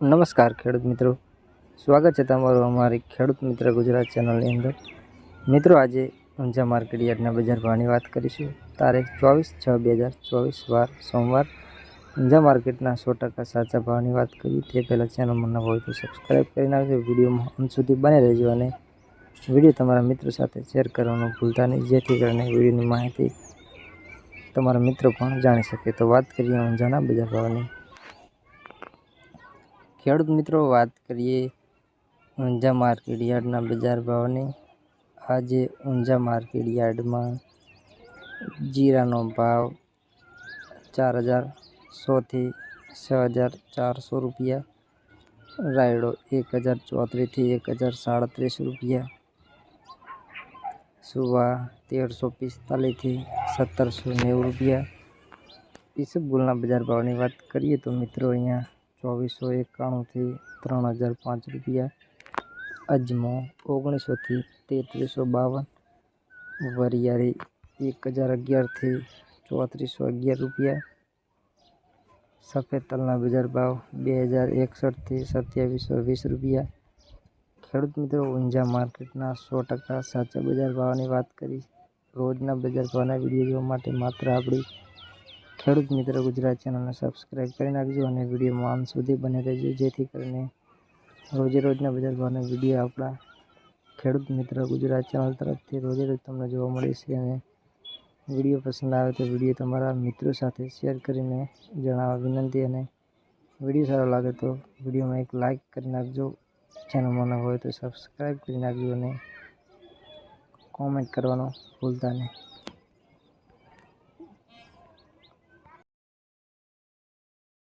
નમસ્કાર ખેડૂત મિત્રો. સ્વાગત છે તમારું અમારી ખેડૂત મિત્ર ગુજરાત ચેનલની અંદર. મિત્રો, આજે ઊંઝા માર્કેટ યાર્ડના બજાર ભાવની વાત કરીશું. તારીખ ચોવીસ છ બે હજાર ચોવીસ, વાર સોમવાર. ઊંઝા માર્કેટના સો ટકા સાચા ભાવની વાત કરીએ, તે પહેલાં ચેનલમાં ન હોય તો સબસ્ક્રાઈબ કરી નાખજો. વિડીયોમાં અંત સુધી બને રહેજો અને વીડિયો તમારા મિત્રો સાથે શેર કરવાનું ભૂલતા નહીં. જેથી કરીને વિડીયોની માહિતી તમારા મિત્રો પણ જાણી શકે. તો વાત કરીએ ઊંઝાના બજાર ભાવની ખેડૂત મિત્રો, વાત કરીએ ઊંઝા માર્કેટ યાર્ડના બજાર ભાવની. આજે ઊંઝા માર્કેટ યાર્ડમાં જીરાનો ભાવ ચાર હજાર સોથી છ હજાર ચારસો રૂપિયા, રાયડો એક હજાર ચોત્રીસથી એક હજાર સાડત્રીસ રૂપિયા, સુવા તેરસો પિસ્તાલીસથી સત્તરસો નેવું રૂપિયા. ઈસબગુલના બજાર ભાવની વાત કરીએ તો મિત્રો, અહીંયા ચોવીસો એકાણુંથી ત્રણ હજાર પાંચ રૂપિયા. અજમો ઓગણીસોથી તેત્રીસો બાવન. વરિયારી એક હજાર અગિયારથી ચોત્રીસો અગિયાર રૂપિયા. સફેદ તલના બજાર ભાવ બે હજાર એકસઠથી સત્યાવીસો વીસ રૂપિયા. ખેડૂત મિત્રો, ઊંઝા માર્કેટના સો ટકા સાચા બજાર ભાવની વાત કરી. રોજના બજાર ભાવના વીડિયો જોવા માટે માત્ર આપણી ખેડૂત મિત્ર, ગુજરાત ચેનલને સબસ્ક્રાઈબ કરી નાખજો અને વિડીયોમાં અંત સુધી બને રહેજો. જેથી કરીને રોજે રોજના બજાર ભાવના વીડિયો આપણા ખેડૂત મિત્ર ગુજરાત ચેનલ તરફથી રોજે રોજ તમને જોવા મળે છે અને વીડિયો પસંદ આવે તો વીડિયો તમારા મિત્રો સાથે શેર કરીને જણાવવા વિનંતી અને વીડિયો સારો લાગે તો વિડીયોમાં એક લાઇક કરી નાખજો. ચેનલમાં ન હોય તો સબસ્ક્રાઈબ કરી નાખજો અને કોમેન્ટ કરવાનો ભૂલતા નહીં.